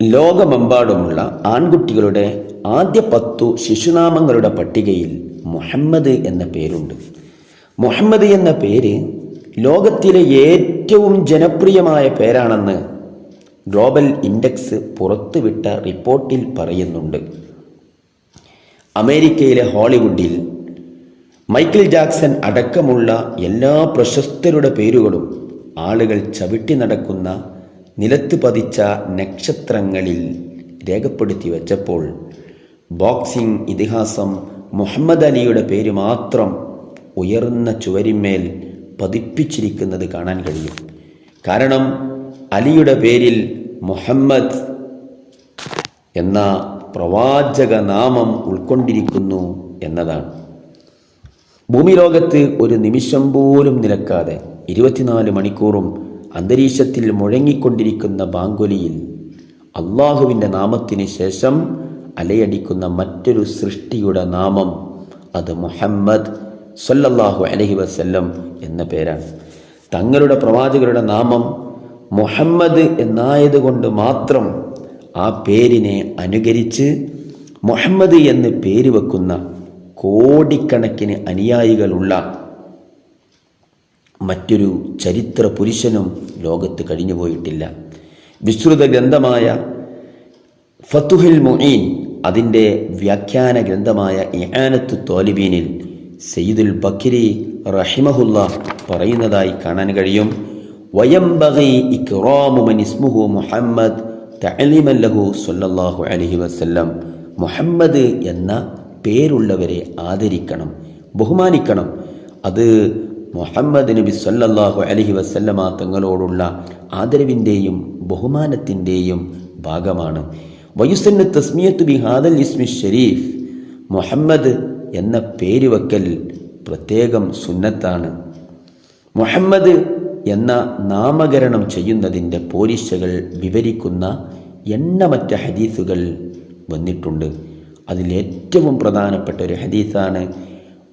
ലോകമെമ്പാടുമുള്ള ആൺകുട്ടികളുടെ ആദ്യ പത്തു ശിശുനാമങ്ങളുടെ പട്ടികയിൽ മുഹമ്മദ് എന്ന പേരുണ്ട്. മുഹമ്മദ് എന്ന പേര് ലോകത്തിലെ ഏറ്റവും ജനപ്രിയമായ പേരാണെന്ന് ഗ്ലോബൽ ഇൻഡെക്സ് പുറത്തുവിട്ട റിപ്പോർട്ടിൽ പറയുന്നുണ്ട്. അമേരിക്കയിലെ ഹോളിവുഡിൽ മൈക്കിൾ ജാക്സൺ അടക്കമുള്ള എല്ലാ പ്രശസ്തരുടെ പേരുകളും ആളുകൾ ചവിട്ടി നടക്കുന്ന നിലത്ത് പതിച്ച നക്ഷത്രങ്ങളിൽ രേഖപ്പെടുത്തി വച്ചപ്പോൾ ബോക്സിംഗ് ഇതിഹാസം മുഹമ്മദ് അലിയുടെ പേര് മാത്രം ഉയർന്ന ചുവരിന്മേൽ പതിപ്പിച്ചിരിക്കുന്നത് കാണാൻ കഴിയും. കാരണം അലിയുടെ പേരിൽ മുഹമ്മദ് എന്ന പ്രവാചക നാമം ഉൾക്കൊണ്ടിരിക്കുന്നു എന്നതാണ്. ഭൂമി ലോകത്ത് ഒരു നിമിഷം പോലും നിലക്കാതെ ഇരുപത്തിനാല് മണിക്കൂറും അന്തരീക്ഷത്തിൽ മുഴങ്ങിക്കൊണ്ടിരിക്കുന്ന ബാങ്കുലിയിൽ അള്ളാഹുവിന്റെ നാമത്തിന് ശേഷം അലയടിക്കുന്ന മറ്റൊരു സൃഷ്ടിയുടെ നാമം അത് മുഹമ്മദ് സല്ലല്ലാഹു അലഹി വസ്ല്ലം എന്ന പേരാണ്. തങ്ങളുടെ പ്രവാചകരുടെ നാമം മുഹമ്മദ് എന്നായതുകൊണ്ട് മാത്രം ആ പേരിനെ അനുകരിച്ച് മുഹമ്മദ് എന്ന് പേര് വെക്കുന്ന കോടിക്കണക്കിന് അനുയായികളുള്ള മറ്റൊരു ചരിത്ര പുരുഷനും ലോകത്ത് കഴിഞ്ഞുപോയിട്ടില്ല വിശ്രുത ഗ്രന്ഥമായ ഫത്തുഹിൽ മുഈൻ അതിന്റെ വ്യാഖ്യാന ഗ്രന്ഥമായ ഇഹാനത്തു തോലിബീനിൽ സയ്യിദുൽ ബക്കിരി റഹിമഹുല്ല പറയുന്നതായി കാണാൻ കഴിയും. വയംബകി ഇക്റാമു മൻ ഇസ്മുഹു മുഹമ്മദ് തഅലിമല്ലഹു ലഹു സല്ലല്ലാഹു അലൈഹി വസല്ലം. മുഹമ്മദ് എന്ന പേരുള്ളവരെ ആദരിക്കണം ബഹുമാനിക്കണം. അത് മുഹമ്മദ് നബി സല്ലല്ലാഹു അലഹി വസല്ലമ തങ്ങളോടുള്ള ആദരവിന്റെയും ബഹുമാനത്തിന്റെയും ഭാഗമാണ്. വയുസന്ന തസ്മിയത്ത് ബിഹാദൽ ഇസ്മി ഷരീഫ്. മുഹമ്മദ് എന്ന പേര് വയ്ക്കൽ പ്രത്യേകം സുന്നത്താണ്. മുഹമ്മദ് എന്ന നാമകരണം ചെയ്യുന്നതിന്റെ പോരിശകൾ വിവരിക്കുന്ന എണ്ണമറ്റ ഹദീസുകൾ വന്നിട്ടുണ്ട്. അതിലേറ്റവും പ്രധാനപ്പെട്ട ഒരു ഹദീസാണ്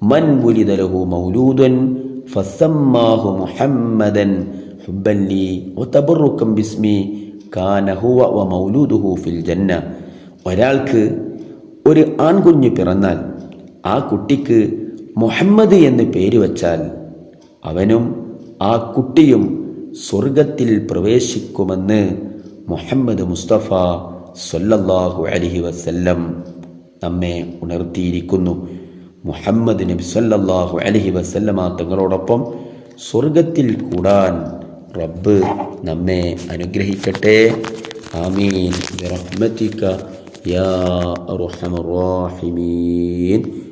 മൻ ബുലിദലഹു മൗലൂദൻ ഫസമ്മാഹു മുഹമ്മദൻ ഹുബല്ലി ഒത്തബുറുക്കം ബിസ്മി കാനഹുവ വ മൗലൂദുഹു ഫിൽ ജന്ന. ഒരാൾക്ക് ഒരു ആൺകുഞ്ഞ് പിറന്നാൽ ആ കുട്ടിക്ക് മുഹമ്മദ് എന്ന് പേര് വച്ചാൽ അവനും ആ കുട്ടിയും സ്വർഗത്തിൽ പ്രവേശിക്കുമെന്ന് മുഹമ്മദ് മുസ്തഫ സല്ലല്ലാഹു അലഹി വസല്ലം നമ്മെ ഉണർത്തിയിരിക്കുന്നു. മുഹമ്മദ് നബി സല്ലാഹു അലൈഹി വസല്ലമ തങ്ങളോടൊപ്പം സ്വർഗത്തിൽ കൂടാൻ റബ്ബ് നമ്മെ അനുഗ്രഹിക്കട്ടെ. ആമീൻ. ബിറഹ്മതിക യാ റാഹിമീൻ.